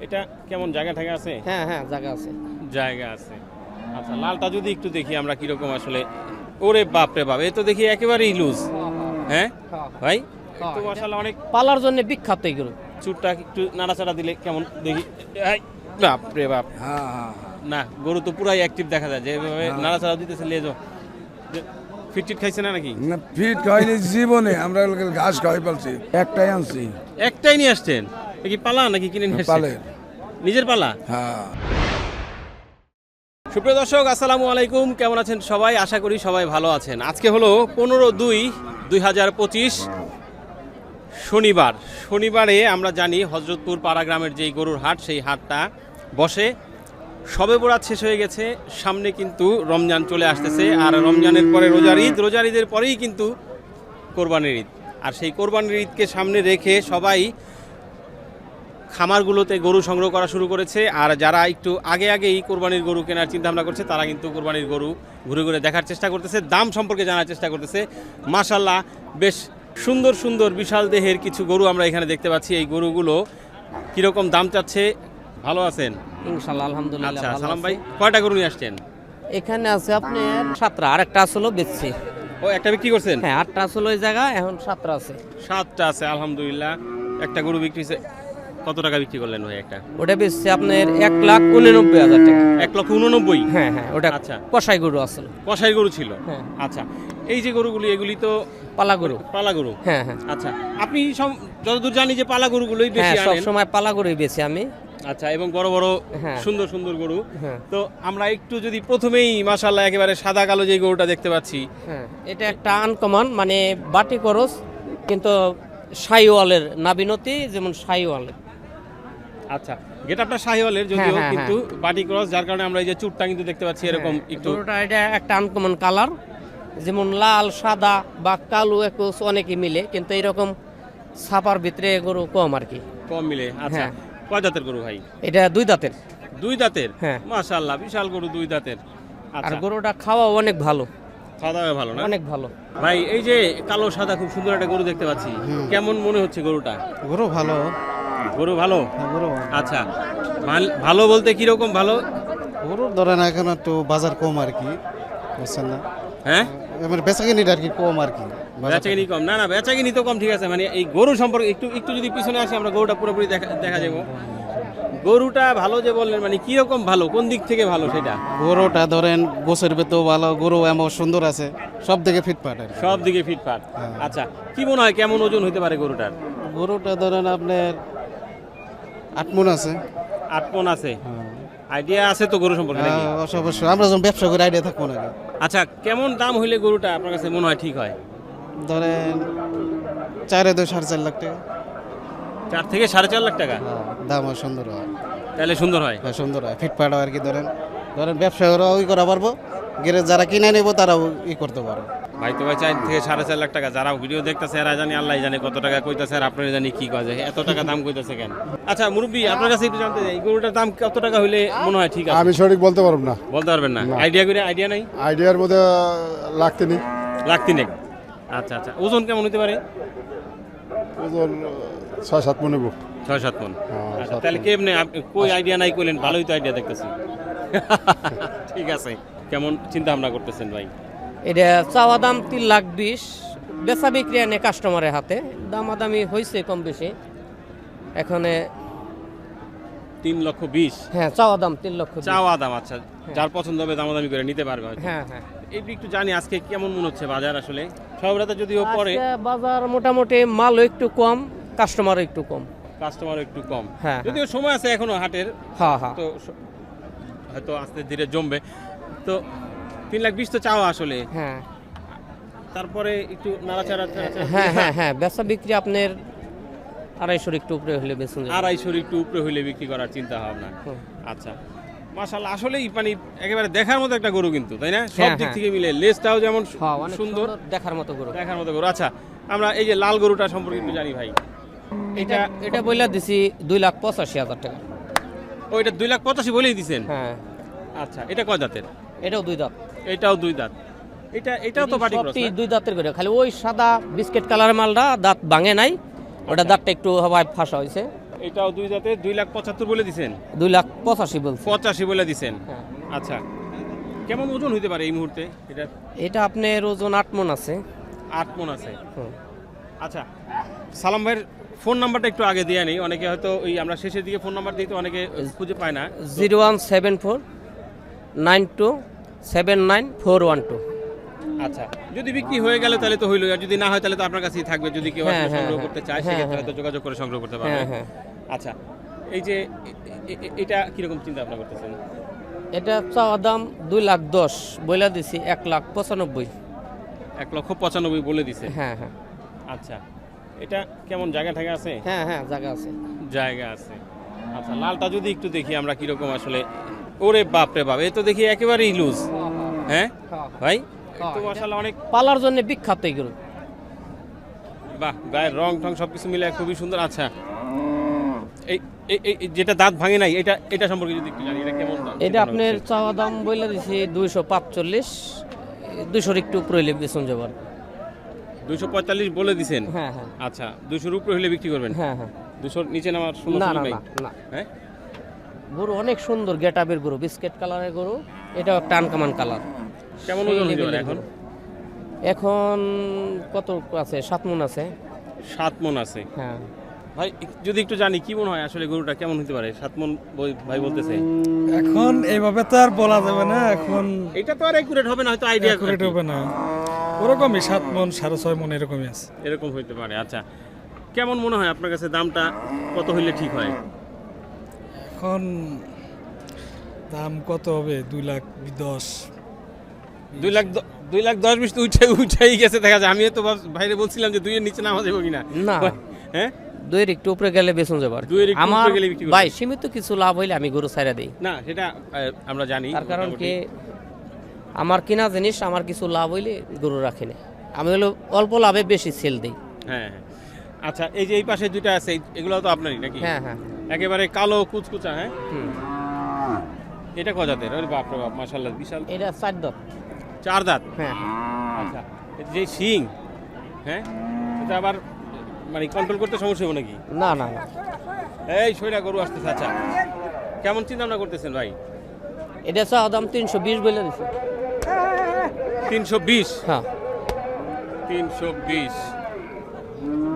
এটা কেমন জায়গা ঠাগা আছে? হ্যাঁ হ্যাঁ জায়গা আছে। জায়গা আছে। আচ্ছা লালটা যদি একটু দেখি আমরা কীরকম আসলে। ওরে বাপ রে বাপ এ তো দেখি একেবারেই লুজ হ্যাঁ ভাই? হ্যাঁ, তো এটা- মাশাআল্লাহ অনেক পালার জন্য বিখ্যাত এগুলো। চুটটা একটু নাড়াচাড়া দিলে কেমন দেখি। এই, বাপ রে বাপ। হ্যাঁ হ্যাঁ না গরু তো পুরাই অ্যাক্টিভ দেখা যায় যেভাবে নাড়াচাড়া দিতেছে লেজো। ফিটটিট খাইছে না নাকি? না ফিট খাইনি জীবনে আমরা ঘাস খাওয়াই পালছি একটাই আনছি। একটাই নিয়ে আসছেন? কি পালা নাকি কিনে নিয়ে পালে। নিজের পালা? হ্যাঁ। সুপ্রিয় দর্শক আসসালামু আলাইকুম। কেমন আছেন সবাই? আশা করি সবাই ভালো আছেন। আজকে হলো পনেরো দুই দুই হাজার পঁচিশ শনিবার। শনিবারে আমরা জানি হজরতপুর পাড়া গ্রামের যেই গরুর হাট সেই হাটটা বসে। সবে বরাত শেষ হয়ে গেছে, সামনে কিন্তু রমজান চলে আসতেছে, আর রমজানের পরে রোজার ঈদ, রোজার ঈদের পরেই কিন্তু কোরবানির ঈদ। আর সেই কোরবানির ঈদকে সামনে রেখে সবাই খামারগুলোতে গরু সংগ্রহ করা শুরু করেছে, আর যারা একটু আগে আগেই কোরবানির গরু কেনার চিন্তা ভাবনা করছে, তারা কিন্তু কোরবানির গরু ঘুরে ঘুরে দেখার চেষ্টা করতেছে, দাম সম্পর্কে জানার চেষ্টা করতেছে। মাশাল্লাহ বেশ সুন্দর সুন্দর, বিশাল দেহের কিছু গরু আমরা এখানে দেখতে পাচ্ছি। এই গরুগুলো কীরকম দাম চাচ্ছে? ভালো আছেন? ইনশাল্লাহ আলহামদুলিল্লাহ আচ্ছা সালাম ভাই কয়টা গরু নিয়ে আসছেন? এখানে আছে আপনি সাতটা আরেকটা আসলো বেচছি। ও একটা বিক্রি করছেন? হ্যাঁ আটটা আসলো ওই জায়গা এখন সাতটা আছে। সাতটা আছে আলহামদুলিল্লাহ। একটা গরু বিক্রি হয়েছে কত টাকা বিক্রি করলেন ভাই একটা? ওটা বেচছে আপনার এক লাখ উননব্বই হাজার টাকা। এক লক্ষ উননব্বই? হ্যাঁ হ্যাঁ ওটা আচ্ছা। কষাই গরু আসলো কষাই গরু ছিল? হ্যাঁ। আচ্ছা। এই যে গরুগুলি এগুলি তো পালা গরু। পালা গরু। হ্যাঁ হ্যাঁ। আচ্ছা আপনি সব যতদূর জানি যে পালা গরুগুলোই হ্যাঁ বেশি সব সময় পালা গরুই বেছি আমি। আচ্ছা এবং বড় বড় হ্যাঁ। সুন্দর সুন্দর গরু। হ্যাঁ। তো আমরা একটু যদি প্রথমেই মাশাল্লাহ একেবারে সাদা কালো যে গরুটা দেখতে পাচ্ছি। হ্যাঁ এটা একটা আনকমন মানে বাটি করস কিন্তু সাইওয়ালের নাবিনতি যেমন সাইওয়ালের আচ্ছা গেটআপটা শাহিওয়ালের যদিও হ্যাঁ, হ্যাঁ, কিন্তু বাটি ক্রস যার কারণে আমরা এই যে চুটটা কিন্তু দেখতে পাচ্ছি এরকম একটু। এটা একটা আনকমন কালার যেমন লাল সাদা বা কালো একুশ অনেকে মিলে কিন্তু এরকম ছাপার ভিতরে গরু কম আর কি। কম মিলে? আচ্ছা। হ্যাঁ। কয় দাঁতের গরু ভাই? এটা দুই দাঁতের দুই দাঁতের হ্যাঁ। মাশাল্লাহ বিশাল গরু দুই দাঁতের আর আচ্ছা। গরুটা খাওয়া অনেক ভালো। খাওয়া দাওয়া ভালো না? অনেক ভালো। ভাই এই যে কালো সাদা খুব সুন্দর একটা গরু দেখতে পাচ্ছি। কেমন মনে হচ্ছে গরুটা? গরু ভালো। গরু ভালো? গরু আচ্ছা। ভাল- ভালো বলতে কীরকম ভালো? গরু ধরেন এখন একটু বাজার কম আর কি বুঝছেন না? হ্যাঁ? এবার বেচা কিনিটা আর কি কম আর কি। বেচাকিনি কম। না না বেচাকিনি তো কম ঠিক আছে। মানে এই গরু সম্পর্কে একটু একটু যদি পিছনে আসে আমরা গরুটা পুরোপুরি দেখা দেখা যাব। গরুটা ভালো যে বললেন মানে কীরকম ভালো? কোন দিক থেকে ভালো সেটা? গরুটা ধরেন গোছের ভেতর ভালো গরু এমন সুন্দর আছে সব দিকে ফিটফাট আর কি। সব দিকে ফিটফাট। হ্যাঁ। আচ্ছা কি মনে হয় কেমন ওজন হতে পারে গরুটার? গরুটা ধরেন আপনার আট মন আছে। আট পন আছে। আইডিয়া আছে তো গরু সম্পর্কে নাকি? হ্যাঁ, অবশ্য অবশ্যই। আমরা যখন ব্যবসা করে আইডিয়া থাকব না আচ্ছা কেমন দাম হইলে গরুটা আপনার কাছে মনে হয় ঠিক হয়? ধরেন চারে দুই সাড়ে চার লাখ টাকা। চার থেকে সাড়ে চার লাখ টাকা? হ্যাঁ, দাম হয় সুন্দর হয়। তাহলে সুন্দর হয়? হ্যাঁ, সুন্দর হয়। ফিটফাট হয় আর কি ধরেন। ধরেন ব্যবসায়ীরাও ই ওই করা পারব। গেরে যারা কিনে নেব তারাও ই করতে পারব। ভাই তো ভাই চার থেকে সাড়ে চার লাখ টাকা। যারা ভিডিও দেখতেছে এরা জানি আল্লাহ জানে কত টাকা কইতাছে আর আপনারা জানি কি কাজে এত টাকা দাম কইতাছে কেন? আচ্ছা মুরব্বী আপনার কাছে একটু জানতে চাই গরুটার দাম কত টাকা হইলে মনে হয় ঠিক আছে? আমি সঠিক বলতে পারব না। বলতে পারবেন না? আইডিয়া করে আইডিয়া নাই? আইডিয়ার মধ্যে লাগতে নেই লাখ তিনেক। আচ্ছা আচ্ছা। ওজন কেমন হতে পারে? ওজন ছয় সাত মনে বুক ছয় সাত মন। হ্যাঁ, আচ্ছা তাহলে কেমনে কই আইডিয়া নাই কইলেন ভালোই তো আইডিয়া দেখতেছি। ঠিক আছে। কেমন চিন্তা ভাবনা করতেছেন ভাই? এটা চাওয়া দাম তিন লাখ বিশ। বেচা বিক্রি এনে কাস্টমারের হাতে। দামাদামি হয়েছে কম বেশি। এখানে তিন লক্ষ বিশ? হ্যাঁ চাওয়া দাম তিন লক্ষ চাওয়া দাম আচ্ছা। যার পছন্দ হবে দামাদামি করে নিতে পারবে হ্যাঁ হ্যাঁ। এই একটু জানি আজকে কেমন মনে হচ্ছে বাজার আসলে? সবরাতে যদিও পরে বাজার মোটামুটি মালও একটু কম কাস্টমারও একটু কম। কাস্টমার একটু কম। হ্যাঁ, যদিও সময় আছে এখনও হাটের। হ্যাঁ হ্যাঁ। তো হয়তো আস্তে ধীরে জমবে। তো তিন লাখ বিশ তো চাওয়া আসলে। হ্যাঁ। তারপরে একটু নাড়াচাড়া হ্যাঁ হ্যাঁ হ্যাঁ বেচা বিক্রি আপনার আড়াইশোর একটু উপরে হলে বেচুন। আড়াইশোর একটু উপরে হইলে বিক্রি করার চিন্তা ভাবনা। আচ্ছা। মাশাল্লাহ আসলেই মানে একেবারে দেখার মতো একটা গরু কিন্তু তাই না? সব হ্যাঁ, দিক হ্যাঁ। থেকে মিলে লেজটাও যেমন সুন্দর দেখার মতো গরু। দেখার মতো গরু। আচ্ছা আমরা এই যে লাল গরুটা সম্পর্কে একটু জানি ভাই। এটা এটা বইলা দিছি দুই লাখ পঁচাশি হাজার টাকা। ও এটা দুই লাখ পঁচাশি বলেই দিছেন? হ্যাঁ। আচ্ছা এটা কয় দাঁতের? এটাও দুই দাঁত। এটাও দুই দাঁত। এটা এটাও তো বাটি ক্রস দুই দাঁতের করে খালি ওই সাদা বিস্কিট কালার মালটা দাঁত ভাঙে নাই ওটা দাঁতটা একটু হওয়ায় ফাঁসা হয়েছে। এটাও দুই দাঁতে দুই লাখ পঁচাত্তর বলে দিছেন? দুই লাখ পঁচাশি বলছি। পঁচাশি বলে দিছেন। হ্যাঁ। আচ্ছা। কেমন ওজন হইতে পারে এই মুহূর্তে? এটা এটা আপনার ওজন আট মন আছে। আট মন আছে। আচ্ছা সালাম ভাইয়ের ফোন নাম্বারটা একটু আগে দিয়ে নেই। অনেকে হয়তো ওই আমরা শেষের দিকে ফোন নাম্বার দিই তো অনেকে খুঁজে পায় না। Zero one seven four nine two seven nine four one two. আচ্ছা যদি বিক্রি হয়ে গেলে তাহলে তো হইল আর যদি না হয় তাহলে তো আপনার কাছেই থাকবে যদি কেউ হ্যাঁ, হ্যাঁ, সংগ্রহ হ্যাঁ। করতে চায় সেক্ষেত্রে। হয়তো যোগাযোগ করে সংগ্রহ করতে পারবে। হ্যাঁ হ্যাঁ। আচ্ছা এই যে এটা কীরকম চিন্তা ভাবনা করতেছেন? এটা চাওয়া দাম দুই লাখ দশ বইলা দিছি এক লাখ পঁচানব্বই। এক লক্ষ পঁচানব্বই বলে দিছে? হ্যাঁ হ্যাঁ। আচ্ছা এটা কেমন জায়গা ঠাগা আছে? হ্যাঁ হ্যাঁ জায়গা আছে। জায়গা আছে। আচ্ছা লালটা যদি একটু দেখি আমরা কীরকম আসলে ওরে বাপ রে বাপ এ তো দেখি একেবারেই লুজ হ্যাঁ ভাই? হ্যাঁ, তো এটা- মাশাআল্লাহ অনেক পালার জন্য বিখ্যাত এগুলো। বাহ গায়ের রং টং সবকিছু মিলে খুবই সুন্দর। আচ্ছা। এই এই- যেটা দাঁত ভাঙে নাই এটা এটা সম্পর্কে যদি একটু জানি এটা কেমন দাম এটা আপনার চাওয়া দাম বইলা দিছি দুইশো পাঁচচল্লিশ দুইশোর একটু উপরে হইলে বেসন যাবার। দুইশো পঁয়তাল্লিশ বলে দিছেন? হ্যাঁ হ্যাঁ। আচ্ছা দুইশোর উপরে হলে বিক্রি করবেন? হ্যাঁ হ্যাঁ। দুশোর নিচে নামার না না না। হ্যাঁ? গরু অনেক সুন্দর গেট আপের গরু বিস্কেট কালারের গরু এটাও একটা আনকামান কালার কেমন এখন? এখন কত আছে? সাত মন আছে। সাত মন আছে। হ্যাঁ। ভাই যদি একটু জানি কি মনে হয় আসলে গরুটা কেমন হতে পারে? সাত মন বই- ভাই বলতেছে। এখন এইভাবে তো আর বলা যাবে না এখন এটা তো আর একুরেট হবে না হয়তো আইডিয়া করে হবে না। ওরকমই সাত মন সাড়ে ছয় মন এরকমই আছে। এরকম হইতে পারে আচ্ছা। কেমন মনে হয় আপনার কাছে দামটা? কত হইলে ঠিক হয়? এখন দাম কত হবে? দুই লাখ দশ। দুই লাখ দুই লাখ দশ বিশ উঠে উঠেই গেছে দেখা যায়। আমিও তো ভাইরে বলছিলাম যে দুইয়ের নিচে নামা যাব কিনা? না। হ্যাঁ? দুইয়ের একটু উপরে গেলে বেসন যাবার আমার। ভাই সীমিত কিছু লাভ হইলে আমি গরু ছাইরা দিই। না সেটা আমরা জানি তার কারণ কি? আমার কিনা জিনিস আমার কিছু লাভ হইলে গরু রাখি না। আমি হলো অল্প লাভে বেশি সেল দিই। হ্যাঁ হ্যাঁ। আচ্ছা এই যে এই পাশে দুইটা আছে এগুলো তো আপনারই নাকি? হ্যাঁ হ্যাঁ। একেবারে কালো কুচকুচা হ্যাঁ? এটা কজাতের ওরে বাপ রে বাপ মাশাল্লাহ বিশাল। এটা চার দত। চার দাঁত? হ্যাঁ। আচ্ছা এই যে শিং হ্যাঁ? এটা আবার মানে কন্ট্রোল করতে সমস্যা হবে নাকি? না না না। এই সইরা গরু আসতেছে আচ্ছা। কেমন চিন্তা ভাবনা করতেছেন ভাই? এটা চাওয়া দাম তিনশো বিশ বলে দিছে। তিনশো বিশ? হ্যাঁ। তিনশো বিশ।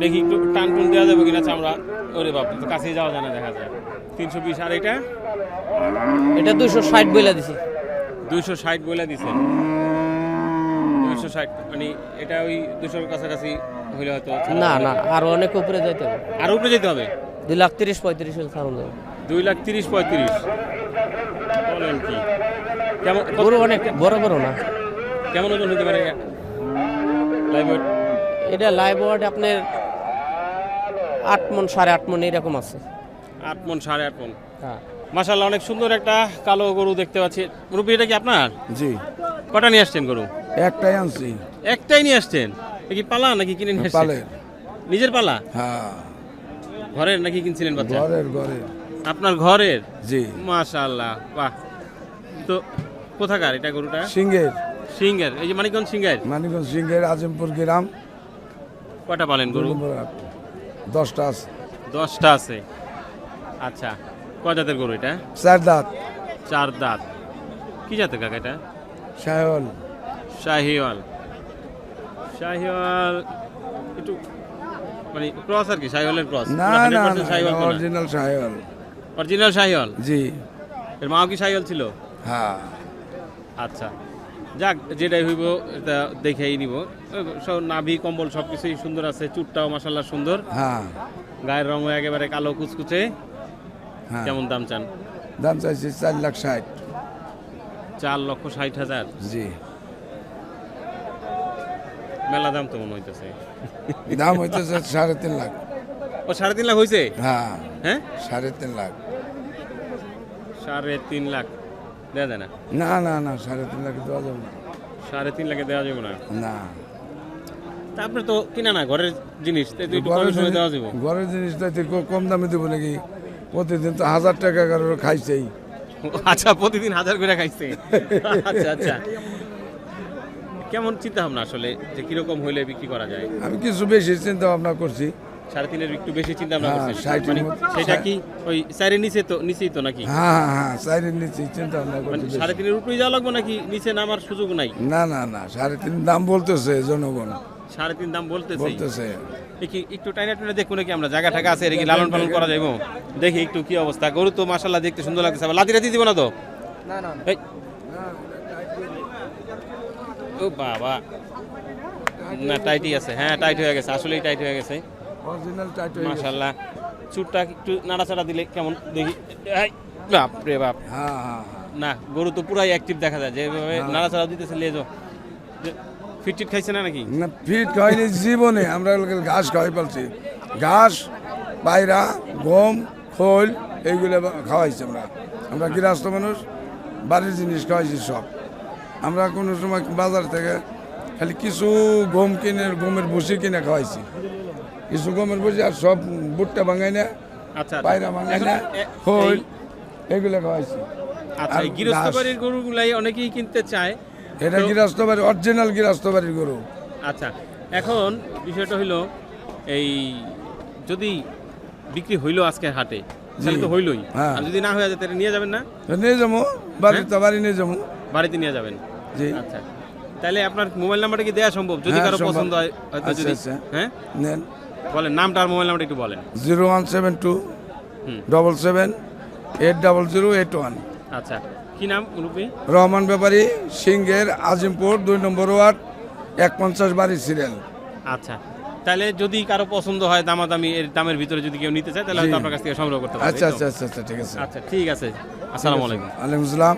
দেখি একটু টান টুন দেওয়া যাবে কিনা চামড়া। ওরে বাপ তো কাছেই যাওয়া যায় না দেখা যায়। তিনশো বিশ আর এটা? এটা দুইশো ষাট বলে দিছি। দুইশো ষাট বলে দিছেন দুইশো ষাট মানে এটা ওই দুশোর কাছাকাছি হইলে হয়তো না না আর অনেক উপরে যাইতে হবে। আর উপরে যেতে হবে? দুই লাখ তিরিশ পঁয়ত্রিশ হলে ছাড়ুন যাবে। দুই লাখ তিরিশ পঁয়ত্রিশ। বলেন কি? কেমন গরু অনেক বড় বড় না। কেমন ওজন হতে পারে? লাইভ এটা লাইভ আপনার আট মন সাড়ে আট মন এরকম আছে। আট মন সাড়ে আট মন। হ্যাঁ। মাসাল্লাহ অনেক সুন্দর একটা কালো গরু দেখতে পাচ্ছি। মুরব্বী এটা কি আপনার? জি। কটা নিয়ে আসছেন গরু? একটাই আনছি। একটাই নিয়ে আসছেন? কি পালা নাকি কিনে নিয়ে আসছেন? নিজের পালা? হ্যাঁ। ঘরের নাকি কিনছিলেন বাচ্চা? ঘরের ঘরের। আপনার ঘরের? জি। মাশাআল্লাহ বাহ। তো কোথাকার এটা গরুটা? সিংহের সিঙ্গার এই যে মানিকগঞ্জ সিঙ্গার? মানিকগঞ্জ সিংহের আজিমপুর গ্রাম। কটা পালেন গরু? দশটা আছে। দশটা আছে। আচ্ছা কয় জাতের গরু এটা? চার দাঁত। চার দাঁত। কি জাতের কাকা এটা? সায়ল শাহিওয়াল। শাহিওয়াল একটু মানে ক্রস আর কি শাহিওয়ালের ক্রস। না না শাহিওয়াল অরিজিনাল সায়ল অরিজিনাল শাহিওয়াল? জি। এর মাও কি শাহিওয়াল ছিল? হ্যাঁ। আচ্ছা। যাক যেটাই হইব এটা দেখেই নিব। নাভি কম্বল সব কিছুই সুন্দর আছে চুটটাও মাসাল্লাহ সুন্দর। হ্যাঁ। গায়ের রঙও একেবারে কালো কুচকুচে। হ্যাঁ। কেমন দাম চান? দাম চাইছি চার লাখ ষাট। চার লক্ষ ষাট হাজার? জি। মেলা দাম তো মনে হইতেছে। দাম হইতেছে সাড়ে তিন লাখ। ও সাড়ে তিন লাখ হয়েছে হ্যাঁ। হ্যাঁ? সাড়ে তিন লাখ। সাড়ে তিন লাখ। দেওয়া যায় না? না না না সাড়ে তিন লাখ দেওয়া যাবে না। সাড়ে তিন লাখে দেওয়া যাবে না? না। তারপরে তো কিনা না ঘরের জিনিস তাই তো একটু ঘরের কমে সময় দেওয়া যাবে। ঘরের জিনিসটা তুই কম দামে দেবো নাকি? প্রতিদিন তো হাজার টাকা কারোর খাইছেই। আচ্ছা প্রতিদিন হাজার করে খাইছে? আচ্ছা আচ্ছা। কেমন চিন্তা ভাবনা আসলে যে কীরকম হইলে বিক্রি করা যায়? আমি কিছু বেশি চিন্তা ভাবনা করছি। সাড়ে তিনের একটু বেশি চিন্তা ভাবনা হ্যাঁ, ষাটের মানে সেটা কি ওই চারের নিচে তো নিচেই তো নাকি? হ্যাঁ হ্যাঁ হ্যাঁ সাইডের নিচে চিন্তা ভাবনা মানে করতে সাড়ে তিনের উপরেই যাওয়া লাগবে নাকি নিচে নামার সুযোগ নাই? না না না সাড়ে তিন দাম বলতেছে জনগণ। সাড়ে তিন দাম বলতেছে। বলতেছে। দেখি একটু টাইনা টুনে দেখব নাকি আমরা জায়গা টাকা আছে এদিকে লালন পালন করা যাইবো? দেখি একটু কি অবস্থা। গরু তো মাসাল্লাহ দেখতে সুন্দর লাগতেছে। আবার লাতি রাতি দিব না তো? এই। ও বাবা। না টাইটই আছে। হ্যাঁ টাইট হয়ে গেছে। আসলেই টাইট হয়ে গেছে। অরিজিনাল টাইট হয়ে গেছে। মাশাল্লাহ চুটটা একটু নাড়াচাড়া দিলে কেমন? দেখি। এই, বাপ রে বাপ। হ্যাঁ হ্যাঁ হ্যাঁ। না গরু তো পুরাই অ্যাক্টিভ দেখা যায়। যেভাবে নাড়াচাড়া দিতেছে লেজো। ফিটটিট খাইছে না নাকি? না ফিট হয়নি জীবনে আমরা ঘাস খাওয়াই পালছি। ঘাস পায়রা গম খোল এইগুলো খাওয়াইছি আমরা। আমরা গৃহস্থ মানুষ বাড়ির জিনিস খাওয়াইছি সব। আমরা কোনো সময় বাজার থেকে খালি কিছু গম কিনে গমের ভুসি কিনে খাওয়াইছি। কিছু গমের ভুসি আর সব ভুট্টা ভাঙাই না আচ্ছা পায়রা ভাঙাই না খোল এগুলো খাওয়াইছি। আচ্ছা গৃহস্থ। বাড়ির গরুগুলাই অনেকেই কিনতে চায়। এটা গৃহস্থ বাড়ি অরিজিনাল গৃহস্থ বাড়ির গরু। আচ্ছা এখন বিষয়টা হলো এই যদি বিক্রি হইল আজকে হাটে তাহলে তো হইলোই। হ্যাঁ। আর যদি না হয়ে যায় তাহলে নিয়ে যাবেন না? নিয়ে যাব বাড়ির তো বাড়ি নিয়ে যাব। বাড়িতে নিয়ে যাবেন। জি। আচ্ছা তাহলে আপনার মোবাইল নাম্বারটা কি দেওয়া সম্ভব? যদি হ্যাঁ, কারও পছন্দ হয় হয়তো আচ্ছা, যদি আচ্ছা। হ্যাঁ? নেন। বলেন নামটা আর মোবাইল নাম্বারটা একটু বলেন। Zero one seven two double seven eight double zero eight one. আচ্ছা। কি নাম রহমান ব্যাপারী সিংহের আজিমপুর দুই নম্বর ওয়ার্ড এক পঞ্চাশ বাড়ি সিরিয়াল। আচ্ছা তাহলে যদি কারও পছন্দ হয় দামাদামি এর দামের ভিতরে যদি কেউ নিতে চায় তাহলে হয়তো আপনার কাছ থেকে সংগ্রহ করতে পারবে আচ্ছা আচ্ছা আচ্ছা আচ্ছা ঠিক আছে। আচ্ছা ঠিক আছে। আসসালামু আলাইকুম। আলাইকুম আসসালাম।